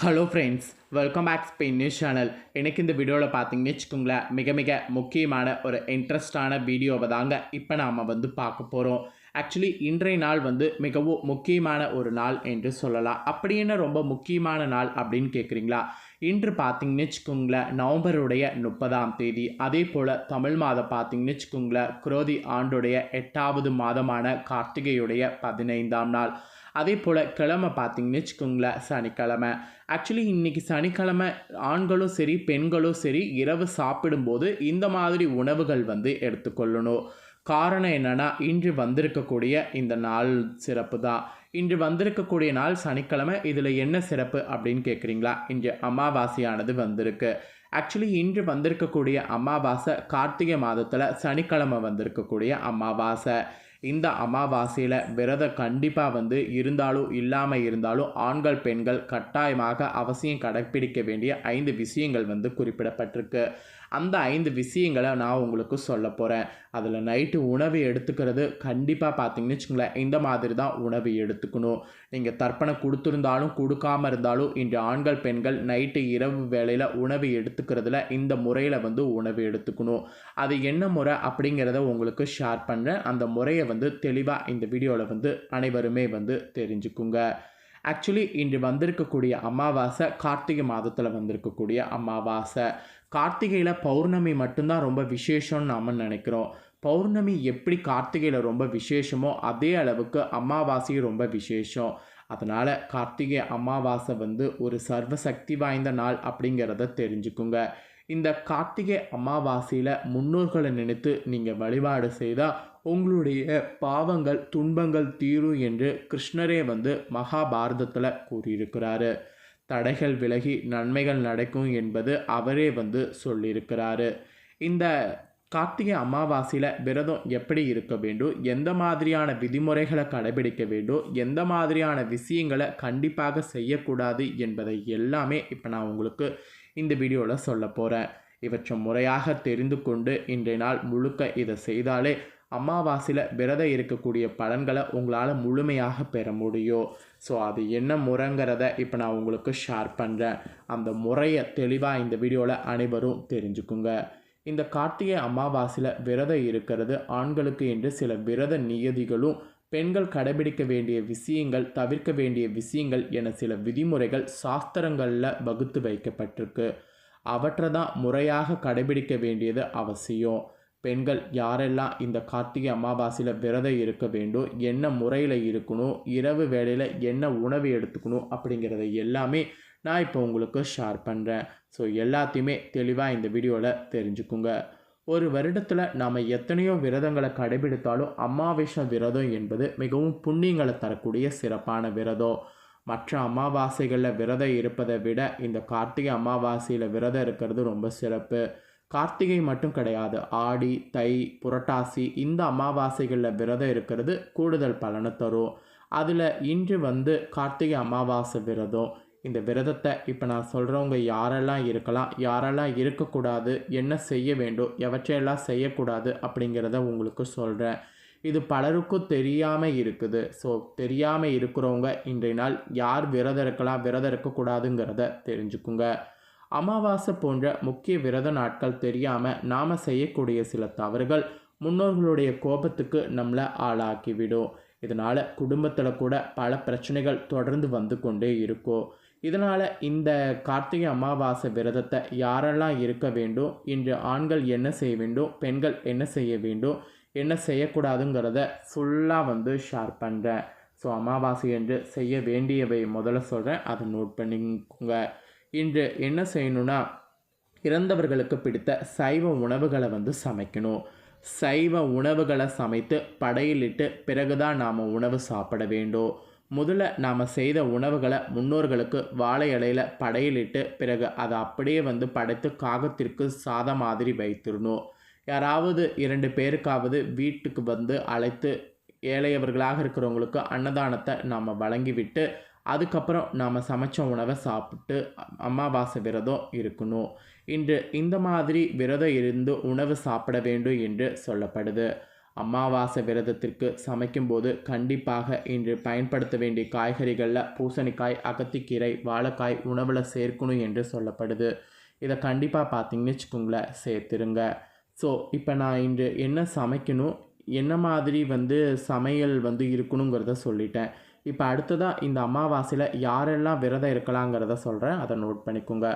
Hello friends welcome back Spain news channel எனக்கு இந்த வீடியோவில் பார்த்தீங்கன்னு வச்சுக்கோங்களேன் மிக மிக முக்கியமான ஒரு இன்ட்ரெஸ்டான வீடியோவை தாங்க இப்போ நாம் வந்து பார்க்க போகிறோம் ஆக்சுவலி இன்றைய நாள் வந்து மிகவும் முக்கியமான ஒரு நாள் என்று சொல்லலாம். அப்படி என்ன ரொம்ப முக்கியமான நாள் அப்படின்னு கேட்குறீங்களா இன்று பார்த்தீங்கன்னு வச்சுக்கோங்களேன் நவம்பருடைய முப்பதாம் தேதி. அதே போல் தமிழ் மாதம் பார்த்தீங்கன்னு வச்சுக்கோங்களேன் குரோதி ஆண்டுடைய எட்டாவது மாதமான கார்த்திகையுடைய பதினைந்தாம் நாள். அதே போல் கிழமை பார்த்தீங்கன்னு வச்சுக்கோங்களேன் சனிக்கிழமை. ஆக்சுவலி இன்றைக்கி சனிக்கிழமை ஆண்களும் சரி பெண்களும் சரி இரவு சாப்பிடும்போது இந்த மாதிரி உணவுகள் வந்து எடுத்துக்கொள்ளணும். காரணம் என்னென்னா இன்று வந்திருக்கக்கூடிய இந்த நாள் சிறப்பு தான். இன்று வந்திருக்கக்கூடிய நாள் சனிக்கிழமை இதில் என்ன சிறப்பு அப்படின்னு கேட்குறீங்களா இன்று அமாவாசையானது வந்திருக்கு. ஆக்சுவலி இன்று வந்திருக்கக்கூடிய அமாவாசை கார்த்திகை மாதத்தில் சனிக்கிழமை வந்திருக்கக்கூடிய அமாவாசை. இந்த அமாவாசையில் விரதம் கண்டிப்பாக வந்து இருந்தாலும் இல்லாமல் இருந்தாலும் ஆண்கள் பெண்கள் கட்டாயமாக அவசியம் கடைப்பிடிக்க வேண்டிய ஐந்து விஷயங்கள் வந்து குறிப்பிடப்பட்டிருக்கு. அந்த ஐந்து விஷயங்களை நான் உங்களுக்கு சொல்ல போகிறேன் அதில் நைட்டு உணவு எடுத்துக்கிறது கண்டிப்பாக பார்த்தீங்கன்னு வச்சுங்களேன் இந்த மாதிரி தான் உணவு எடுத்துக்கணும். நீங்கள் தர்ப்பணம் கொடுத்துருந்தாலும் கொடுக்காம இருந்தாலும் இன்று ஆண்கள் பெண்கள் நைட்டு இரவு வேளையில் உணவு எடுத்துக்கிறதுல இந்த முறையில் வந்து உணவு எடுத்துக்கணும். அது என்ன முறை அப்படிங்கிறத உங்களுக்கு ஷேர் பண்ணுறேன் அந்த முறையை வந்து தெளிவாக இந்த வீடியோவில் வந்து அனைவருமே வந்து தெரிஞ்சுக்குங்க. ஆக்சுவலி இன்று வந்திருக்கக்கூடிய அமாவாசை கார்த்திகை மாதத்தில் வந்திருக்கக்கூடிய அமாவாசை. கார்த்திகையில் பௌர்ணமி மட்டும்தான் ரொம்ப விசேஷம்னு நாம் நினைக்கிறோம். பௌர்ணமி எப்படி கார்த்திகையில் ரொம்ப விசேஷமோ அதே அளவுக்கு அமாவாசையும் ரொம்ப விசேஷம். அதனால் கார்த்திகை அமாவாசை வந்து ஒரு சர்வசக்தி வாய்ந்த நாள் அப்படிங்கிறத தெரிஞ்சுக்குங்க. இந்த கார்த்திகை அமாவாசையில் முன்னோர்களை நினைத்து நீங்கள் வழிபாடு செய்தால் உங்களுடைய பாவங்கள் துன்பங்கள் தீரும் என்று கிருஷ்ணரே வந்து மகாபாரதத்தில் கூறியிருக்கிறாரு. தடைகள் விலகி நன்மைகள் நடக்கும் என்பது அவரே வந்து சொல்லியிருக்கிறாரு. இந்த கார்த்திகை அமாவாசையில் விரதம் எப்படி இருக்க வேண்டும்? எந்த மாதிரியான விதிமுறைகளை கடைபிடிக்க வேண்டும்? எந்த மாதிரியான விஷயங்களை கண்டிப்பாக செய்யக்கூடாது என்பதை எல்லாமே இப்போ நான் உங்களுக்கு இந்த வீடியோவில் சொல்ல போகிறேன் இவற்றை முறையாக தெரிந்து கொண்டு இன்றைய நாள் முழுக்க இதை செய்தாலே அமாவாசையில் விரதம் இருக்கக்கூடிய பலன்களை உங்களால் முழுமையாக பெற முடியும். ஸோ அது என்ன முறைங்கிறத இப்போ நான் உங்களுக்கு ஷேர் பண்ணுறேன் அந்த முறையை தெளிவாக இந்த வீடியோவில் அனைவரும் தெரிஞ்சுக்குங்க. இந்த கார்த்திகை அமாவாசையில் விரதம் இருக்கிறது ஆண்களுக்கு என்று சில விரத நியதிகளும் பெண்கள் கடைபிடிக்க வேண்டிய விஷயங்கள் தவிர்க்க வேண்டிய விஷயங்கள் என சில விதிமுறைகள் சாஸ்திரங்களில் வகுத்து வைக்கப்பட்டிருக்கு. அவற்றை தான் முறையாக கடைபிடிக்க வேண்டியது அவசியம். பெண்கள் யாரெல்லாம் இந்த கார்த்திகை அமாவாசையில் விரதம் இருக்க வேண்டும் என்ன முறையில் இருக்கணும் இரவு வேளையில் என்ன உணவு எடுத்துக்கணும் அப்படிங்கிறத எல்லாமே நான் இப்போ உங்களுக்கு ஷேர் பண்ணுறேன் ஸோ எல்லாத்தையுமே தெளிவாக இந்த வீடியோவில் தெரிஞ்சுக்குங்க. ஒரு வருடத்தில் நாம் எத்தனையோ விரதங்களை கடைபிடித்தாலும் அமாவாசை விரதம் என்பது மிகவும் புண்ணியங்களை தரக்கூடிய சிறப்பான விரதம். மற்ற அமாவாசைகளில் விரதம் இருப்பதை விட இந்த கார்த்திகை அமாவாசையில் விரதம் இருக்கிறது ரொம்ப சிறப்பு. கார்த்திகை மட்டும் கிடையாது. ஆடி தை புரட்டாசி இந்த அமாவாசைகளில் விரதம் இருக்கிறது கூடுதல் பலனை தரும். அதில் இன்று வந்து கார்த்திகை அமாவாசை விரதம். இந்த விரதத்தை இப்போ நான் சொல்கிறவங்க யாரெல்லாம் இருக்கலாம் யாரெல்லாம் இருக்கக்கூடாது என்ன செய்ய வேண்டும் எவற்றையெல்லாம் செய்யக்கூடாது அப்படிங்கிறத உங்களுக்கு சொல்கிறேன். இது பலருக்கும் தெரியாமல் இருக்குது. ஸோ தெரியாமல் இருக்கிறவங்க இன்றைய நாள் யார் விரதம் இருக்கலாம் விரதம் இருக்கக்கூடாதுங்கிறத தெரிஞ்சுக்குங்க. அமாவாசை போன்ற முக்கிய விரத நாட்கள் தெரியாமல் நாம் செய்யக்கூடிய சில தவறுகள் முன்னோர்களுடைய கோபத்துக்கு நம்மளை ஆளாக்கிவிடும். இதனால் குடும்பத்தில் கூட பல பிரச்சனைகள் தொடர்ந்து வந்து கொண்டே இருக்கும். இதனால் இந்த கார்த்திகை அமாவாசை விரதத்தை யாரெல்லாம் இருக்க வேண்டும்? இன்று ஆண்கள் என்ன செய்ய வேண்டும்? பெண்கள் என்ன செய்ய வேண்டும்? என்ன செய்யக்கூடாதுங்கிறத ஃபுல்லாக வந்து ஷேர் பண்ணுறேன் ஸோ அமாவாசை என்று செய்ய வேண்டியவை முதல்ல சொல்கிறேன் அதை நோட் பண்ணிக்கோங்க. இன்று என்ன செய்யணும்னா இறந்தவர்களுக்கு பிடித்த சைவ உணவுகளை வந்து சமைக்கணும். சைவ உணவுகளை சமைத்து படையிலிட்டு பிறகுதான் நாம் உணவு சாப்பிட வேண்டும். முதல்ல நாம் செய்த உணவுகளை முன்னோர்களுக்கு வாழை இலையில் படையிலிட்டு பிறகு அதை அப்படியே வந்து படைத்து காகத்திற்கு சாதம் மாதிரி வைத்திடணும். யாராவது இரண்டு பேருக்காவது வீட்டுக்கு வந்து அழைத்து ஏழையவர்களாக இருக்கிறவங்களுக்கு அன்னதானத்தை நாம் வழங்கிவிட்டு அதுக்கப்புறம் நாம் சமைச்ச உணவை சாப்பிட்டு அமாவாசை விரதம் இருக்கணும். இன்று இந்த மாதிரி விரதம் இருந்து உணவு சாப்பிட வேண்டும் என்று சொல்லப்படுது. அமாவாசை விரதத்திற்கு சமைக்கும்போது கண்டிப்பாக இன்று பயன்படுத்த வேண்டிய காய்கறிகளில் பூசணிக்காய் அகத்திக்கீரை வாழைக்காய் உணவில் சேர்க்கணும் என்று சொல்லப்படுது. இதை கண்டிப்பாக பார்த்தீங்கன்னு வச்சுக்கோங்களேன் சேர்த்துருங்க. ஸோ இப்போ நான் இன்று என்ன சமைக்கணும் என்ன மாதிரி வந்து சமையல் வந்து இருக்கணுங்கிறத சொல்லிட்டேன். இப்போ அடுத்ததாக இந்த அமாவாசையில் யாரெல்லாம் விரதம் இருக்கலாங்கிறத சொல்கிறேன் அதை நோட் பண்ணிக்கோங்க.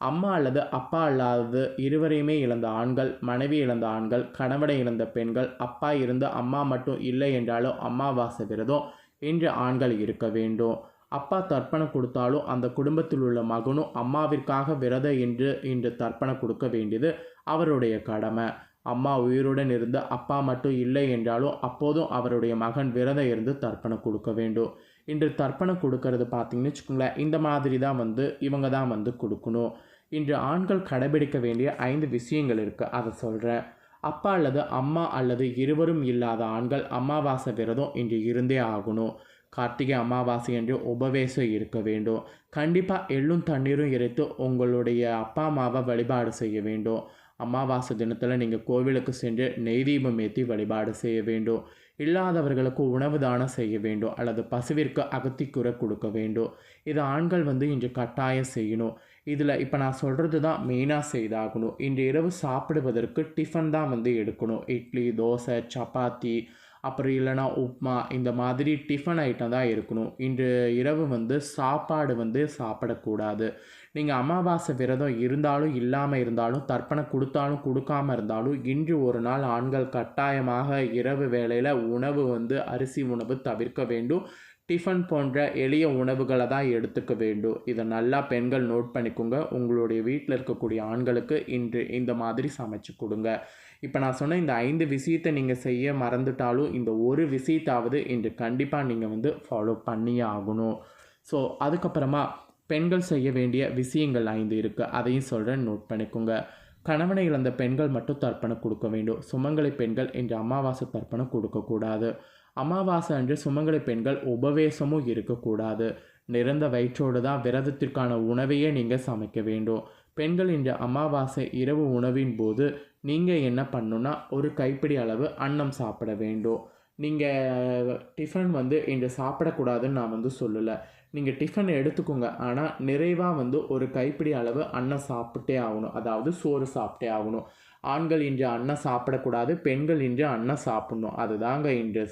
அம்மா அல்லது அப்பா அல்லாதது இருவரையுமே இழந்த ஆண்கள் மனைவி இழந்த ஆண்கள் கணவனை இழந்த பெண்கள் அப்பா இருந்து அம்மா மட்டும் இல்லை என்றாலும் அம்மாவாசை விரதம் இன்று ஆண்கள் இருக்க வேண்டும். அப்பா தர்ப்பணம் கொடுத்தாலும் அந்த குடும்பத்தில் உள்ள மகனும் அம்மாவிற்காக விரதம் என்று இன்று தர்ப்பணம் கொடுக்க வேண்டியது அவருடைய கடமை. அம்மா உயிருடன் இருந்து அப்பா மட்டும் இல்லை என்றாலும் அப்போதும் அவருடைய மகன் விரதம் இருந்து தர்ப்பணம் கொடுக்க வேண்டும். இன்று தர்ப்பணம் கொடுக்கறது பார்த்தீங்கன்னு வச்சுக்கோங்களேன். இந்த மாதிரி தான் வந்து இவங்க தான் வந்து கொடுக்கணும். இன்று ஆண்கள் கடைபிடிக்க வேண்டிய ஐந்து விஷயங்கள் இருக்குது அதை சொல்கிறேன் அப்பா அல்லது அம்மா அல்லது இருவரும் இல்லாத ஆண்கள் அமாவாசை விரதம் இன்று இருந்தே ஆகணும். கார்த்திகை அமாவாசை என்று உபவேசம் இருக்க வேண்டும். கண்டிப்பாக எள்ளும் தண்ணீரும் இறைத்து உங்களுடைய அப்பா அம்மாவை வழிபாடு செய்ய வேண்டும். அமாவாசை தினத்தில் நீங்கள் கோவிலுக்கு சென்று நெய் தீபம் ஏற்றி வழிபாடு செய்ய வேண்டும். இல்லாதவர்களுக்கு உணவு தானம் செய்ய வேண்டும். அல்லது பசுவிற்கு அகத்திக்குறை கொடுக்க வேண்டும். இது ஆண்கள் வந்து இன்று கட்டாயம் செய்யணும். இதில் இப்போ நான் சொல்கிறது தான் மெயினாக செய்தாகணும். இன்று இரவு சாப்பிடுவதற்கு டிஃபன் தான் வந்து எடுக்கணும். இட்லி தோசை சப்பாத்தி அப்புறம் இல்லைனா உப்மா இந்த மாதிரி டிஃபன் ஐட்டம் தான் இருக்கணும் இன்று இரவு வந்து சாப்பாடு வந்து சாப்பிடக்கூடாது. நீங்கள் அமாவாசை விரதம் இருந்தாலும் இல்லாமல் இருந்தாலும் தர்ப்பணம் கொடுத்தாலும் கொடுக்காம இருந்தாலும் இன்று ஒரு நாள் ஆண்கள் கட்டாயமாக இரவு வேளையில் உணவு வந்து அரிசி உணவு தவிர்க்க வேண்டும். டிஃபன் போன்ற எளிய உணவுகளை தான் எடுத்துக்க வேண்டும். இதை நல்லா பெண்கள் நோட் பண்ணிக்கோங்க. உங்களுடைய வீட்டில் இருக்கக்கூடிய ஆண்களுக்கு இன்று இந்த மாதிரி சமைச்சு கொடுங்க. இப்போ நான் சொன்ன இந்த ஐந்து விஷயத்தை நீங்கள் செய்ய மறந்துட்டாலும் இந்த ஒரு விஷயத்தாவது இன்று கண்டிப்பாக நீங்கள் வந்து ஃபாலோ பண்ணியே ஆகணும். ஸோ அதுக்கப்புறமா பெண்கள் செய்ய வேண்டிய விஷயங்கள் ஐந்து இருக்குது அதையும் சொல்கிறேன் நோட் பண்ணிக்கோங்க. கணவனை இழந்த பெண்கள் மட்டும் தர்ப்பணம் கொடுக்க வேண்டும். சுமங்கலை பெண்கள் இன்று அமாவாசை தர்ப்பணம் கொடுக்கக்கூடாது அமாவாசை அன்று சுமங்கலை பெண்கள் உபவேசமும் இருக்கக்கூடாது நிறந்த வயிற்றோடு தான் விரதத்திற்கான உணவையே நீங்கள் சமைக்க வேண்டும். பெண்கள் இன்று அமாவாசை இரவு உணவின் போது நீங்கள் என்ன பண்ணுன்னா ஒரு கைப்பிடி அளவு அன்னம் சாப்பிட வேண்டும். நீங்கள் டிஃபன் வந்து இன்று சாப்பிடக்கூடாதுன்னு நான் வந்து சொல்லலை. நீங்கள் டிஃபன் எடுத்துக்கோங்க. ஆனால் நிறைவாக வந்து ஒரு கைப்பிடி அளவு அன்னம் சாப்பிட்டே ஆகணும். அதாவது சோறு சாப்பிட்டே ஆகணும். ஆண்கள் இன்று அன்னம் சாப்பிடக்கூடாது பெண்கள் இன்று அன்னம் சாப்பிடணும். அதுதாங்க இன்று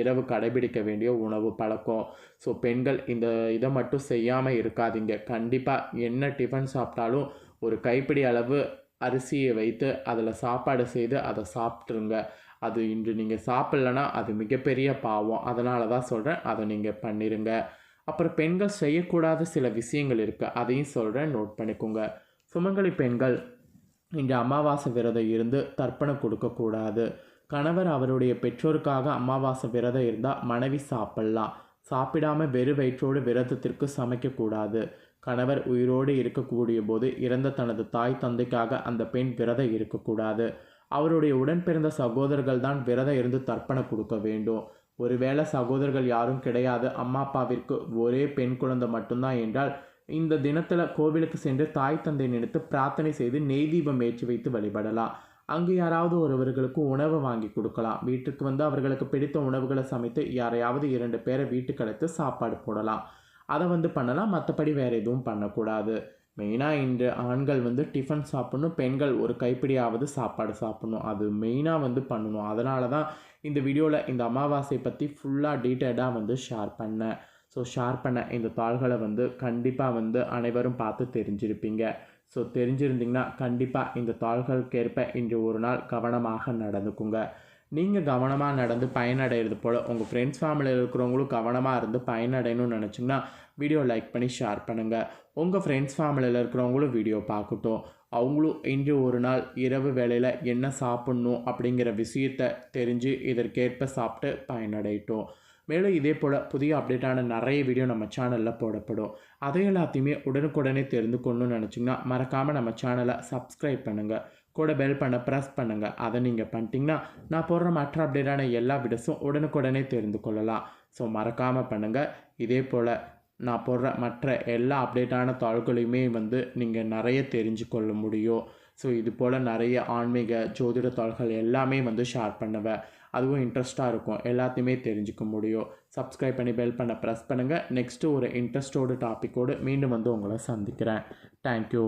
இரவு கடைபிடிக்க வேண்டிய உணவு பழக்கம். ஸோ பெண்கள் இந்த இதை மட்டும் செய்யாமல் இருக்காதீங்க. கண்டிப்பாக என்ன டிஃபன் சாப்பிட்டாலும் ஒரு கைப்பிடி அளவு அரிசியை வைத்து அதில் சாப்பாடு செய்து அதை சாப்பிட்ருங்க அது இன்று நீங்கள் சாப்பிட்லன்னா அது மிகப்பெரிய பாவம். அதனால தான் சொல்கிறேன் அதை நீங்கள் பண்ணிடுங்க அப்புறம் பெண்கள் செய்யக்கூடாத சில விஷயங்கள் இருக்குது அதையும் சொல்கிறேன் நோட் பண்ணிக்கோங்க. சுமங்கலி பெண்கள் இன்று அமாவாசை விரதம் இருந்து தர்ப்பணம் கொடுக்கக்கூடாது. கணவர் அவருடைய பெற்றோருக்காக அமாவாசை விரதம் இருந்தால் மனைவி சாப்பிடலாம். சாப்பிடாம வெறு வயிற்றோடு விரதத்திற்கு சமைக்கக்கூடாது. கணவர் உயிரோடு இருக்கக்கூடிய போது இறந்த தனது தாய் தந்தைக்காக அந்த பெண் விரதம் இருக்கக்கூடாது. அவருடைய உடன் பிறந்த சகோதரர்கள் தான் விரதம் இருந்து தர்ப்பணம் கொடுக்க வேண்டும். ஒருவேளை சகோதரர்கள் யாரும் கிடையாது அம்மா அப்பாவிற்கு ஒரே பெண் குழந்தை மட்டும்தான் என்றால் இந்த தினத்தில் கோவிலுக்கு சென்று தாய் தந்தை நினைத்து பிரார்த்தனை செய்து நெய் தீபம் ஏற்றி வைத்து வழிபடலாம். அங்கு யாராவது ஒருவர்களுக்கு உணவு வாங்கி கொடுக்கலாம். வீட்டுக்கு வந்து அவர்களுக்கு பிடித்த உணவுகளை சமைத்து யாரையாவது இரண்டு பேரை வீட்டுக்கு அழைத்து சாப்பாடு போடலாம். அதை வந்து பண்ணலாம். மற்றபடி வேறு எதுவும் பண்ணக்கூடாது. மெயினாக இன்று ஆண்கள் வந்து டிஃபன் சாப்பிடணும் பெண்கள் ஒரு கைப்பிடியாவது சாப்பாடு சாப்பிடணும். அது மெயினாக வந்து பண்ணணும். அதனால தான் இந்த வீடியோவில் இந்த அமாவாசை பற்றி ஃபுல்லாக டீட்டெயிலாக வந்து ஷேர் பண்ணேன். ஸோ ஷேர் பண்ண இந்த தாள்களை வந்து கண்டிப்பாக வந்து அனைவரும் பார்த்து தெரிஞ்சிருப்பீங்க. ஸோ தெரிஞ்சிருந்தீங்கன்னா கண்டிப்பாக இந்த தாள்களுக்கேற்ப இன்று ஒரு நாள் கவனமாக நடந்துக்குங்க. நீங்கள் கவனமாக நடந்து பயனடைகிறது போல் உங்கள் ஃப்ரெண்ட்ஸ் ஃபேமிலியில் இருக்கிறவங்களும் கவனமாக இருந்து பயனடையணும்னு நினச்சிங்கன்னா வீடியோ லைக் பண்ணி ஷேர் பண்ணுங்கள் உங்கள் ஃப்ரெண்ட்ஸ் ஃபேமிலியில் இருக்கிறவங்களும் வீடியோ பார்க்கட்டும். அவங்களும் இன்று ஒரு நாள் இரவு வேளையில் என்ன சாப்பிட்ணும் அப்படிங்கிற விஷயத்தை தெரிஞ்சு இதற்கேற்ப சாப்பிட்டு பயனடையட்டும். மேலும் இதே போல் புதிய அப்டேட்டான நிறைய வீடியோ நம்ம சேனலில் போடப்படும். அதை எல்லாத்தையுமே உடனுக்குடனே தெரிந்து கொள்ளணும்னு நினச்சிங்கன்னா மறக்காமல் நம்ம சேனலை சப்ஸ்கிரைப் பண்ணுங்கள் கூட பெல் பண்ண ப்ரெஸ் பண்ணுங்கள் அதை நீங்கள் பண்ணிட்டீங்கன்னா நான் போடுற மற்ற அப்டேட்டான எல்லா வீடியோஸும் உடனுக்குடனே தெரிந்து கொள்ளலாம். ஸோ மறக்காமல் பண்ணுங்கள் இதே போல் நான் போடுற மற்ற எல்லா அப்டேட்டான தாள்களையுமே வந்து நீங்கள் நிறைய தெரிஞ்சு கொள்ள முடியும். ஸோ இது போல் நிறைய ஆன்மீக ஜோதிட தாள்கள் எல்லாமே வந்து ஷேர் பண்ணுவேன் அதுவும் இன்ட்ரெஸ்ட்டாக இருக்கும். எல்லாத்தையுமே தெரிஞ்சுக்க முடியும். சப்ஸ்கிரைப் பண்ணி பெல் பண்ண ப்ரெஸ் பண்ணுங்கள் நெக்ஸ்ட்டு ஒரு இன்ட்ரெஸ்ட்டோட டாப்பிக்கோடு மீண்டும் வந்து உங்களை சந்திக்கிறேன். தேங்க்யூ